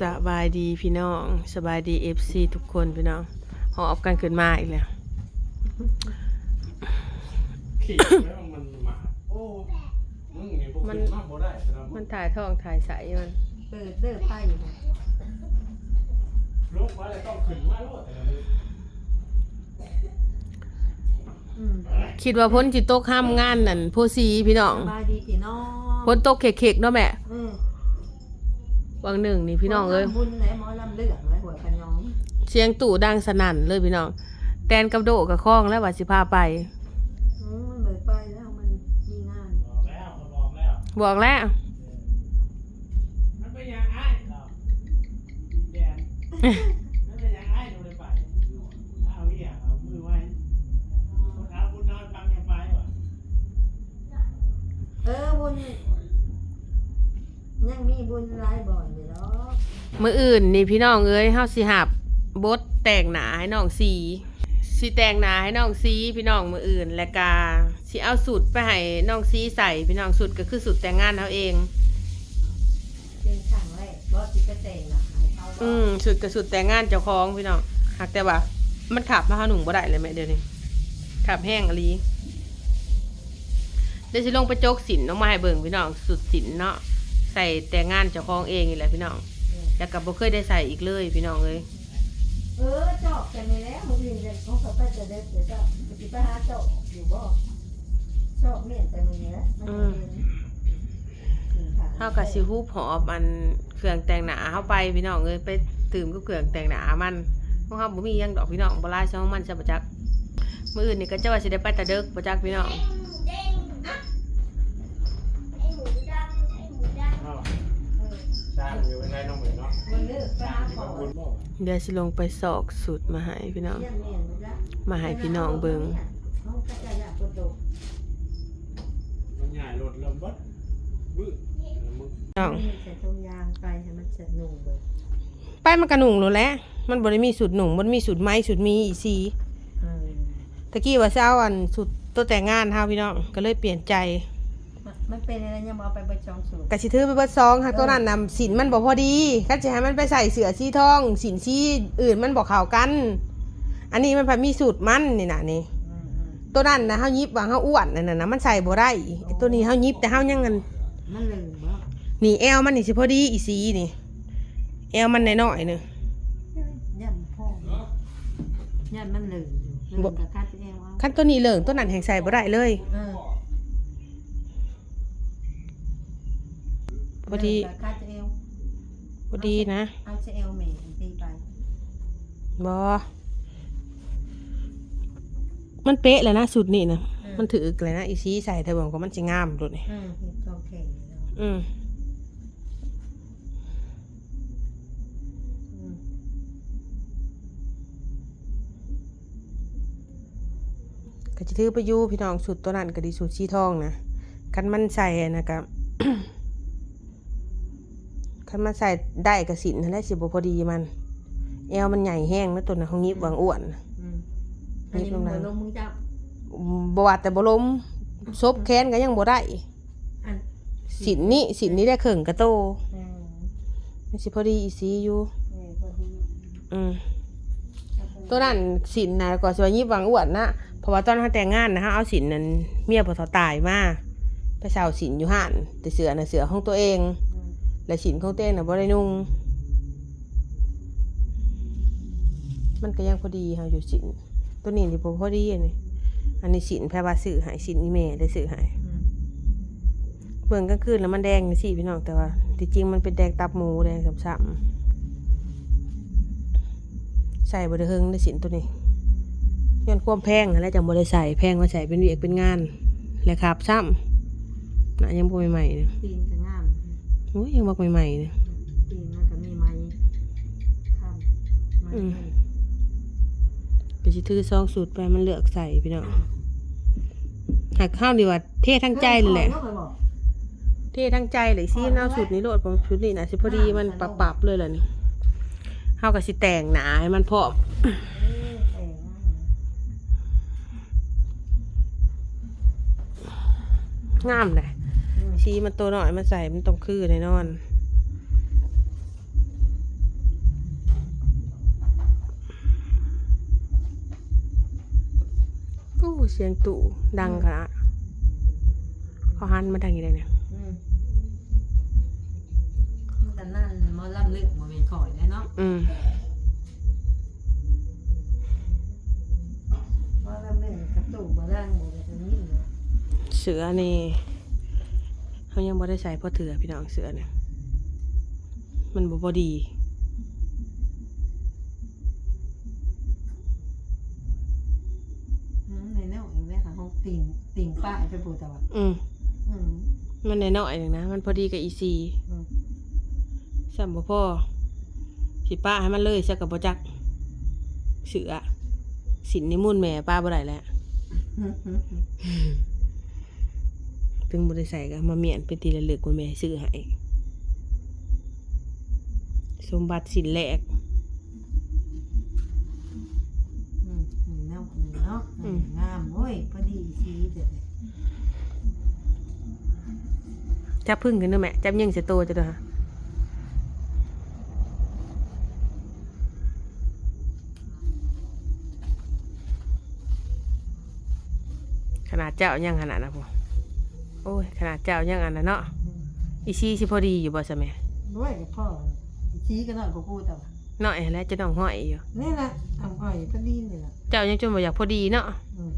สบายดีพี่น้องสบายดีเอฟซีทุกคนพี่น้องหอบกันขึ้นมาอีกแล้วขี่แล้วมันหมาโอ้มึงนี่พวกมันขึ้นมากบ่ได้แต่ละมันถ่ายท้องถ่ายใสมันเปิดเด้อไฟอยู่นะลูกมาเลยต้องขึ้นมาโลดแต่ละมื้ออืมคิดว่าพ้นจิตตกห้ามงานนั่นโพสีพี่น้องสบายดีพี่น้องพ้นตกเข็กๆเนาะแม่อืม วังหนึ่งนี่พี่น้องเอ้ยทำบุญไหนหมอลำเลือกไว้หัวขยองเสียงตู่ดังสนั่นเลยพี่น้องแตนกับโดกับข้องแล้วว่าสิพาไปอืมมันเบิดไปแล้วมันมีงานบอกแล้วเขาบอกแล้วบอกแล้วมันเป็นอย่างไอ้ มีบุญหลายบ่อนอยู่แล้วมื้ออื่นนี่พี่น้องเอ้ยเฮาสิหับบดแต่งหนาให้น้องสีสิแต่งหนาให้น้องสีพี่น้องมื้ออื่น และกาสิเอาสูตรไปให้น้องสีใส่พี่น้องสูตรก็คือสูตรแต่งงานเฮาเองเป็นช่างไว้บ่สิไปแต่งหลักให้เขาบ่อืมสุดกับสุดแต่งงานเจ้าของพี่น้องหากแต่ว่า มันขับมาหาหนุ่มบ่ได้เลยแม่เดี๋ยวนี้ขับแห้งอหลีเดี๋ยวสิลงไปโจกสินน้องมาให้เบิ่งพี่น้องสุดสินเนาะ ใส่แต่งงานเจ้าของเองนี่แหละพี่น้องแล้วก็บ่เคยได้ใส่อีกเลยพี่น้องเอ้ยเออจอกกันไปแล้วมื้อนี้เดี๋ยวเขาเขาไปจะเด็ดเดี๋ยวจะสิไปหาจอกอยู่บ่จอกเมียนแต่มื้อนี้แหละมันจะเป็นเฮาก็สิฮูบหอบอันเครื่องแต่งหน้าเฮาไปพี่น้องเอ้ยไปตื่มกับเครื่องแต่งหน้ามันเพราะเฮาบ่มีหยังดอกพี่น้องบ่หลายช่องมันซะบ่จักมื้ออื่นนี่ก็จะว่าสิได้ไปแตะเดึกบ่จักพี่น้อง นน้องเหมือนเนาะมันเลิกไปหาที่ขอมางบุญบ่เดี๋ยวสิลงไปสอกสูตรมาให้พี่น้องเยี่ยมเมียนหมดแล้วมาให้พี่น้องเบิ่งเขาก็จะอยากกระโดดมันใหญ่รถลำบัดบื้อแล้วมึงน้องใส่ตรงยางไปให้มันเสร็จนุ่งเบิดไปมันกระหนุ่งแล้วแหละ มันบ่ได้มีสูตรหนุ่งมันมีสูตรไม้สูตรมีอีสีเออตะกี้ว่าจะเอาอันสูตรตัวแต่งงานเฮาพี่น้องก็เลยเปลี่ยนใจ มันมันเป็นอะไรยังมาเอาไปประจองสูตรก็สิถือไปเบิดซองค่ะตัวนั้นนำสินมันบ่พอดีคันสิให้มันไปใส่เสื้อสีทองสินสีอื่นมันบ่เข้ากัน อันนี้มันพอมีสูตรมันนี่น่ะนี่อืมอืมตัวนั้นนะเฮายิบว่าเฮาอ้วนนั่นน่ะนะมันใส่บ่ได้ไอ้ตัวนี้เฮายิบแต่เฮายังอัน มันลืมบ่นี่แอวมันนี่สิพอดีอีสีนี่แอวมันน้อยๆนึง ยันพ่อยันมันลืมอยู่ลืมกับคัดเอวเอาคันตัวนี้เหลิงตัวนั้นแห่งใส่บ่ได้เลย เออ พอดีลืมกับคัดเอวพอดีนะเอาเชเอลเมย์ตีไปบอมันเป๊ะเลยนะสุดนี่นะอืมันถือเลยนะอีซีใส่เธอบอกว่ามันจะงามดูนี่อืมเห็ดทองแข็งอยู่แล้วอืมอืมก็จะถือไปอยูพี่น้องสุดตัวนั้นก็ดีสุดชีทองนะคันมันใส่นะครับ คันมันใส่ได้กับสินนั่นแหละสิบพอดีมันเอวมันใหญ่แห้งแล้วตัวนั้นเขางิบวางอ้วนอืมอันนี้มันเหมือนลมมึงจับบวาดแต่บล้มซบแค้นก็ยังบ่ได้อันสินนี่สินนี่ได้เข่งกระโตอืมมันสิพอดีอีซีอยู่นี่พอดีอืม ตัวนั้นสินนะก่อนสวยยิบหวังอ้วนนะเพราะว่าตอนเขาแต่งงานนะฮะเอาสินนั้นเมียพอเขาตายมาไปเช่าสินอยู่ห้านแต่เสือน่ะเสือของตัวเองอืม และสินของตัวเองน่ะบ่ได้นุ่ง มันก็ยังพอดีค่ะอยู่สินตัวนี้นี่บ่พอดีอันนี้อันนี้สินแพรว่าสื่อหายสินอีเมได้สื่อหายเบิ่งกลางคืนแล้วมันแดงสิพี่น้องแต่ว่าที่จริงมันเป็นแดงตับหมูแดงซ้ำๆใส่บ่ไดเฮิงในสินตัวนี้ย้อนความแพงแล้วจังบ่ไดใส่แพงมาใส่เป็นเวียกเป็นงาน และครับซ้ำนะยังบ่ใหม่ๆเนยตีนก็งาม โอ้ยยังบ่ใหม่ๆเนยตีนมันก็มีไม้ข้ามไม้อืมก็สิถือซองสูตรไปมันเลือกใส่พี่น้องหากข้าวดีว่าเททั้งใจเลยแหละอาไปบอกเททั้งใจเลยสิเอาสูตรนี้โลดผมชุดนี้น่ะสิพอดีมันปรับๆเลยล่ะนี่เฮาก็สิแต่งหนาให้มันพร้อมเอ้ยแต่งงามงามเลยอืม ชี้มันตัวหน่อยมาใส่มันตรงคือใน่นอน กู้เสียงตู่ดังขนาดเขาหันมาทางนี้างไเนี่ยมันั่นมอลำลึกมอเมนข่อยได้เนาะอืมหมอลำลึกกับตู่บ่ร่างบ่ได้นี้นเสือนี่ เขายังบ่ได้ใส่พ่อเถือพี่น้องเสือเนี่ยมันบ่พอดีอืมในแนวเองเลยค่ะเฮาติ่งติ่งป้ายไปปูแต่ว่าอืมอืมมันในน้อยหนึ่งนะ มันพอดีกับอีซีอืมสัมบ่พ่อสิป้าให้มันเลยสักกับบ่จัก เสือสินนิมุ่นต์แม่ป้าบ่ได้แล้วอืมอืมอืม ถึงบ่ได้ใส่ก็มาเมียนเป็นทีละเลือกว่าแม่ซื้อให้สมบัติสินแรกอืมในแนวนี้เนาะอืมงามโอ้ยพอดีสีเด็ดเลยจับพึ่งขึ้นเด้อแม่จับยิงเสยโตจะเด้อฮะขนาดเจ้ายังขนาดนะพ่อโอ้ยขนาดเจ้ายังอันนั้นเนาะอืมอีซีสิพอดีอยู่บ่ซะแม่ด้วยพ่อสีก็น้อยกว่าปูแต่ว่าน้อยแล้วจะน้องห้อยอยู่นี่นะทำอ้อยพอดีนี่แหละเจ้ายังจนบ่อยากพอดีเนาะอืม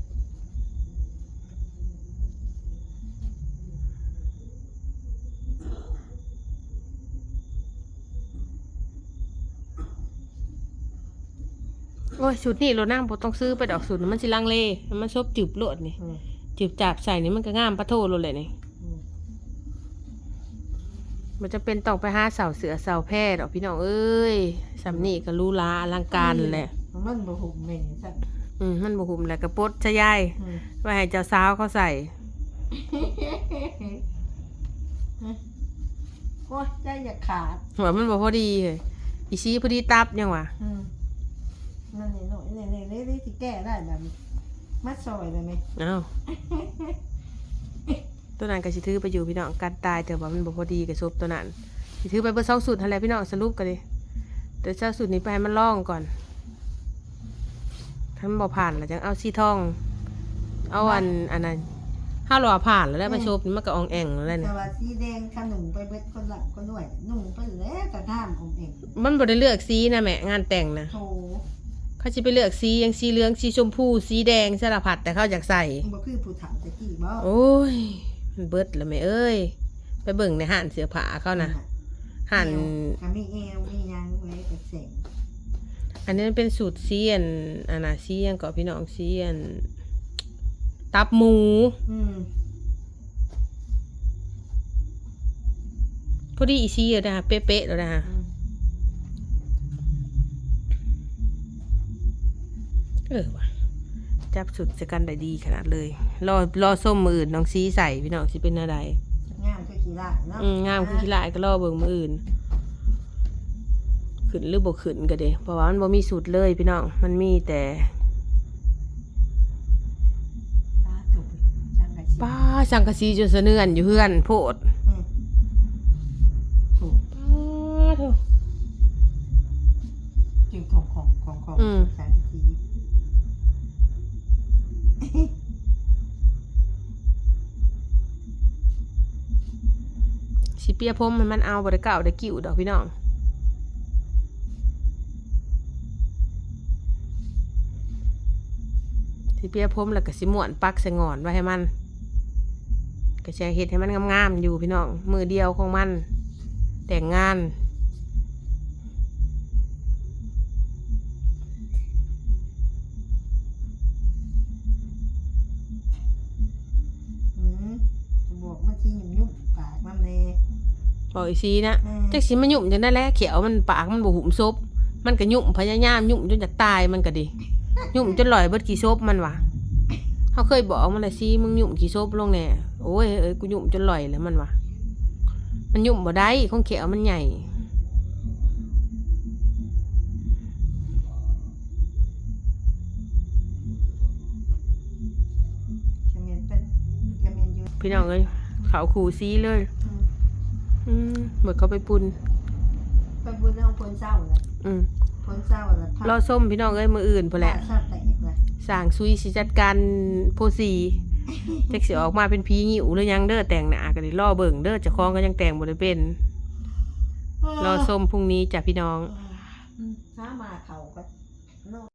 โอ้ยชุดนี้โลนั่งบ่ต้องซื้อไปดอกสุดมันสิลังเลมันชอบจืบโลดนี่ อืม จืบจับใส่นี่มันก็งามปะโทโลดเลยนี่อืมมันจะเป็นต้องไปหาเสาเสือเสาแพร่ดอกพี่น้องเอ้ยสำนี่ก็รู้ลาอลังการแหละ มันบ่หุบแม่จังอืมมันบ่หุ่มแหละกระปดชะยายอืมไว้ให้เจ้าสาวเขาใส่โอ้ยใจอยากขาดหัวมันบ่พอดีเฮ้ยอีซีพอดีตับยังวะอืมนั่นนี่หน่อยนี่นี่นี่นี่ที่แก้ได้แบบนี้ มัดซอยเลยไหมเอ้าตัวนั้นก็สิถือไปอยู่พี่น้องการตายแต่ว่ามันบ่พอดีกับศพตัวนั้นสิถือไปเบอร์สองสุดหั่นแหละพี่น้องสรุปกันดิเดี๋ยวเจ้าสุดนี้ไปให้มันล่องก่อนถ้ามันบ่ผ่านแล้วจังเอาสีทอง เอาอันอันนั้นถ้าเราผ่านแล้วได้ไปชบนี่มันก็อองแองแล้วแต่เนี่ยว่าสีแดงขนุนไปเบิดคนหลับคนหน่วยหนุ่มไปแล้วแต่ท่ามของเองมันบ่ได้เลือกสีนะแม่งานแต่งนะโถ เขาจะไปเลือกสีอยังสีเหลืองสีชมพูสีแดงสารพัดแต่เขาอยากใส่ บ่คือผู้ถามตะกี้บ่โอ้ยมันเบิดแล้วแม่เอ้ย ไปเบิ่งในห้านเสื้อผ้าเขานะห้านก็มีเอวมีหยังไว้กับแสงอันนี้มันเป็นสูตรสีอันอันน่ะสีอันก็พี่น้องสีอันตับหมู อืมพอดีอีสีเลยนะคะเป๊ะๆแล้วนะคะ อืม เออว่ะจับสุดจะกันได้ดีขนาดเลย รอรอส้มมืออื่นน้องซีใส่พี่น้องสิเป็นอะไรงามคือกีฬาเนาะอืมงามคือขี้ลายก็รอเบิ่งมืออื่นขึ้นหรือบ่ขึ้นก็เด้เพราะว่ามันบ่มีสูตรเลยพี่น้อง มันมีแต่ตาตุกจังได๋สิป้าสังกะสีจนสะเนือนอยู่เฮือนโพดอืมถูกป้าโถจึงของของของของอืม ปียพรมให้มันเอาบ่ได้เก่าได้กิ่วดอกพี่น้องสิเปียพรมแล้วก็สิม่วนปักใส่งอนไว้ให้มันก็แชเห็ดให้มันงามๆอยู่พี่น้องมือเดียวของมัน แต่งงาน บอกอีซีนะอืมจักสิมายุ่มจังได้แล้วเขียวมันปากมันบ่หุมซบมันก็ยุ่มพยายามยุ่มจนจะตายมันก็ดิยุ่มจนลอยเบิดกี่ซบมันวะเขาเคยบอกมันเลยซีมึงยุ่มกี่ซบลงแน่โอ้ยเอ้ยกูยุ่มจนลอยแล้วมันวะมันยุ่มบ่ได้ของเขียวมันใหญ่กระเมนเป็นกระเมนอยู่พี่น้องเอ้ยเขาขู่ซีเลย อืมอืมเบิดเขาไปปุ่นไปบุญเอาพนเศร้าเลยอืมพนเศร้าแล้วรอส้มพี่น้องเอ้ยมืออื่นพอแหละชาติแตกเลยสร้างซุยสิจัดการโพสีจักสิออกมาเป็นผีงิ้วหรือยังเด้อแต่งหน้าก็ได้รอเบิ่งเด้อเจ้าของก็ยังแต่งบ่ได้เป็น รอส้มพรุ่งนี้จ้ะพี่น้องถ้ามาเขาก็